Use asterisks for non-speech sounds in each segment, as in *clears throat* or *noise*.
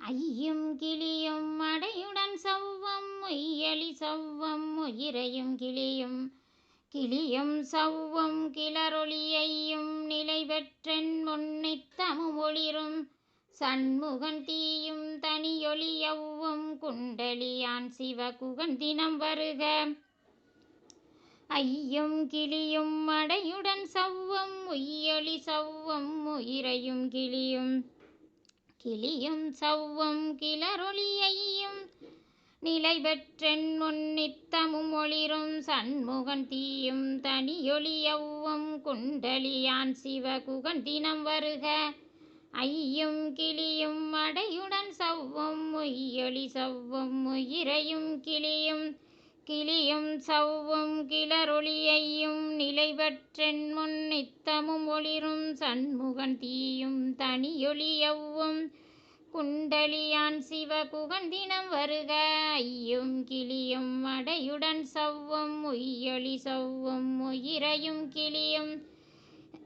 ஐயும் கிளியும் அடையுடன் சவ்வம் மொய்யலி சவ்வம் உயிரையும் கிளியும். கிளியும் சவ்வும் கிளரொளியையும் நிலை பெற்றென் முன்னித்தமும் ஒளிரும் சண்முகன் தீயும் தனியொளியவும் குண்டலியான் சிவகுகன் தினம் வருக. ஐயும் கிளியும் அடையுடன் சவ்வம் உய்யொளி சவ்வம் உயிரையும் கிளியும். கிளியும் சவ்வும் கிளரொளியையும் நிலை பெற்றென் முன்னித்தமும் ஒளிரும் சண்முகன் தீயும் தனியொளியவும் குண்டலியான் சிவகுகன் தினம் வருக. ஐயும் கிளியும் அடையுடன் சவ்வும் உய்யொளி சவ்வும் உயிரையும் கிளியும் கிளியும் சவ்வும் கிளரொளியையும் நிலை பெற்றென் முன்னித்தமும் ஒளிரும் சண்முகன் தீயும் தனியொளியவும் குண்டலியான் சிவகுகன் தினம் வருக. ஐயும் கிளியும் அடையுடன் சவ்வும் உய்யொளி சவ்வும் உயிரையும் கிளியும்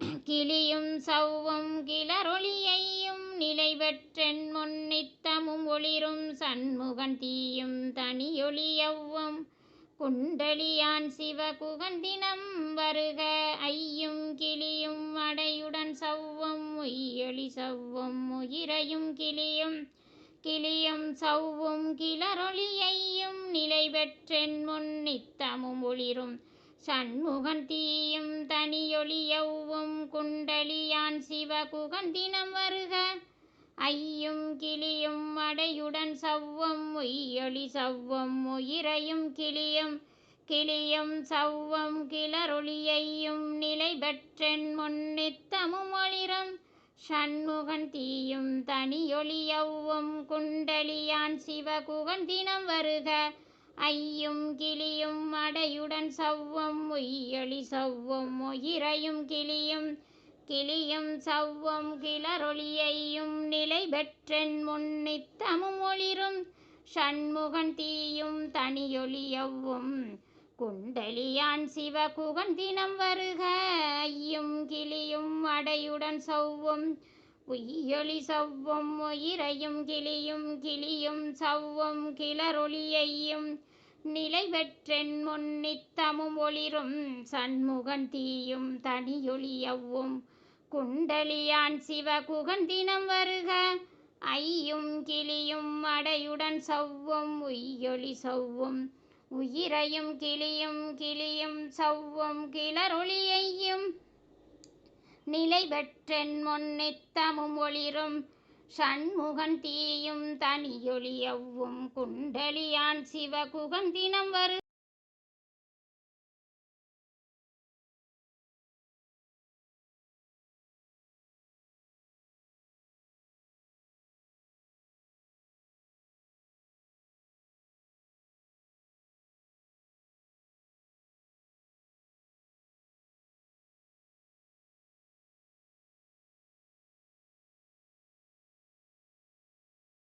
*clears throat* கிளியும் சவ்வும் கிளரொளியையும் நிலைவற்றென் முன்னித்தமும் ஒளிரும் சண்முகன் தீயும் தனியொளியவும் குண்டலியான் சிவகுகந்தினம் வருக. ஐயும் கிளியும் அடையுடன் சவ்வும் உய்யொளி சவ்வும் உயிரையும் கிளியும் கிளியும் சவ்வும் கிளரொளியையும் நிலை பெற்றென் முன் நித்தமும் ஒளிரும். சண்முகன் தீயும் தனியொளியவ்வும் குண்டலியான் சிவகுகந்தினம் வருக. ஐயும் கிளியும் நடையுடன் சவ்வம் உய்யொளி சவ்வம் உயிரையும் கிளியும் கிளியும் சவ்வம் கிளரொளியையும் நிலை பெற்றென் முன்னித்தமும் ஒளிரும். ஷண்முகன் தீயும் தனியொளியவ்வும் குண்டலியான் சிவகுகன் தினம் வருக. ஐயும் கிளியும் அடையுடன் சவ்வம் உய்யொளி சவ்வம் உயிரையும் கிளியும் கிளியும் சவ்வும் கிளரொளியையும் நிலை பெற்றென் முன்னித்தமும் ஒளிரும் சண்முகன் தீயும் தனியொளியவும் குண்டலியான் சிவகுகன் தினம் வருக ஐயும் கிளியும் அடையுடன் சவ்வும். உய்யொளி சவ்வும் உயிரையும் கிளியும் கிளியும் சவ்வும் கிளரொளியையும் நிலை பெற்றென் முன்னித்தமும் ஒளிரும் சண்முகன் தீயும் தனியொளியவ்வும். குண்டலியான் சிவகுகன் தினம் வருக ஐயும் கிளியும் அடையுடன் சவ்வும் உய்யொளி சவ்வும். உயிரையும் கிளியும் கிளியும் சவ்வும் கிளரொளியையும் நிலை பெற்றென் முன்னித்தமும் ஒளிரும் சண்முகன் தீயும் தனியொளியவ்வும் குண்டலியான் சிவகுகன் தினம் வரு